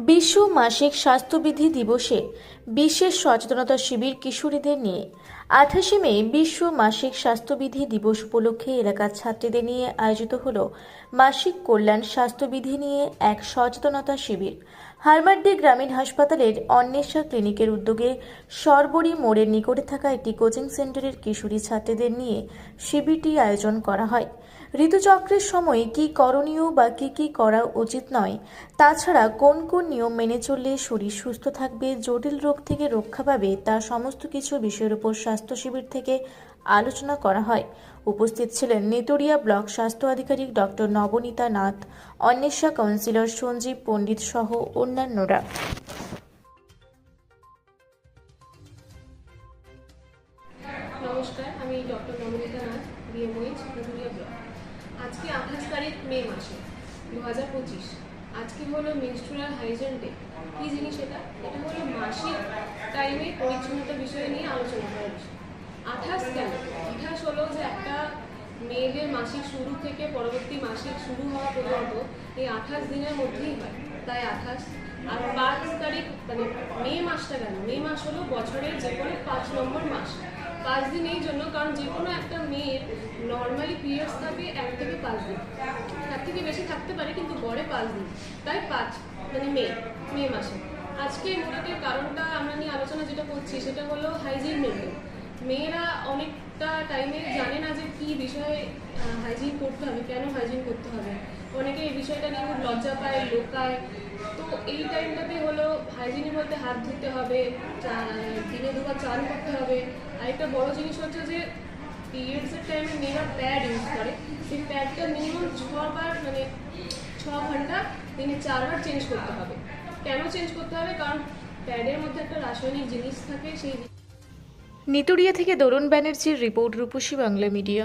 বিশ্ব মাসিক স্বাস্থ্যবিধি দিবসে বিশেষ সচেতনতা শিবির কিশোরীদের নিয়ে। আঠাশে মে বিশ্ব মাসিক স্বাস্থ্যবিধি দিবস উপলক্ষে এলাকার ছাত্রীদের নিয়ে আয়োজিত হল মাসিক কল্যাণ স্বাস্থ্যবিধি নিয়ে এক সচেতনতা শিবির। হারমার্দি গ্রামীণ হাসপাতালের অন্বেষা ক্লিনিকের উদ্যোগে সরবরি মোড়ের নিকটে থাকা একটি কোচিং সেন্টারের কিশোরী ছাত্রীদের নিয়ে শিবিরটি আয়োজন করা হয়। ঋতুচক্রের সময় কি করণীয় বা কি কি করা উচিত নয়, তাছাড়া কোন কোন নিয়ম মেনে চললে শরীর সুস্থ থাকবে, জটিল রোগ থেকে রক্ষা পাবে তা সমস্ত কিছু বিষয়ের উপর স্বাস্থ্য শিবির থেকে আলোচনা করা হয়। উপস্থিত ছিলেন নেতরিয়া ব্লক স্বাস্থ্য আধিকারিক ডক্টর নবনীতা নাথ, অন্বেষা কাউন্সিলর সঞ্জীব পণ্ডিত সহ অন্যান্যরা। আজকে আঠাশ তারিখ মে মাসে দু হাজার পঁচিশ। আজকে হলো মেনস্ট্রুয়াল হাইজেন ডে কী জিনিস এটা? এটা হলো মাসিক টাইমে পরিচ্ছন্নতা বিষয় নিয়ে আলোচনা করার বিষয়। আঠাশ কেন? আঠাশ হলো যে একটা মেয়েদের মাসিক শুরু থেকে পরবর্তী মাসিক শুরু হওয়া পর্যন্ত এই আঠাশ দিনের মধ্যেই হয়। তাই আঠাশ। আর পাঁচ তারিখ মানে মে মাসটা কেন? মে মাস হলো বছরের যে কোনো পাঁচ নম্বর মাস। পাঁচ দিন এই জন্য, কারণ যে কোনো একটা মেয়ের নর্মালি পিরিয়ডস থাকে এক থেকে পাঁচ দিন। থেকে বেশি থাকতে পারে, কিন্তু গড়ে পাঁচ দিন। তাই পাঁচ মানে মে মে মাসে। আজকে মোটাটের কারণটা আমরা নিয়ে আলোচনা যেটা করছি, সেটা হলো হাইজিন মেনটেন মেয়েরা অনেকটা টাইমে জানে না যে কি বিষয়ে হাইজিন করতে হবে, কেন হাইজিন করতে হবে। অনেকে এই বিষয়টা নিয়ে খুব লজ্জা পায় লোকায় তো এই টাইমটাতে হলো হাইজিনে বলতে হাত ধুতে হবে দিনে দুবার চান করতে হবে। আরেকটা বড় জিনিস হচ্ছে যে পিরিয়ডসের টাইমে মেয়েরা প্যাড ইউজ করে। সেই প্যাডটা মিনিমাম ছবার ছ ঘণ্টা দিনে চারবার চেঞ্জ করতে হবে। কেন চেঞ্জ করতে হবে? কারণ প্যাডের মধ্যে একটা রাসায়নিক জিনিস থাকে, সেই নিতুরিয়া থেকে দরুণ ব্যানার্জির রিপোর্ট রূপসী বাংলা মিডিয়া।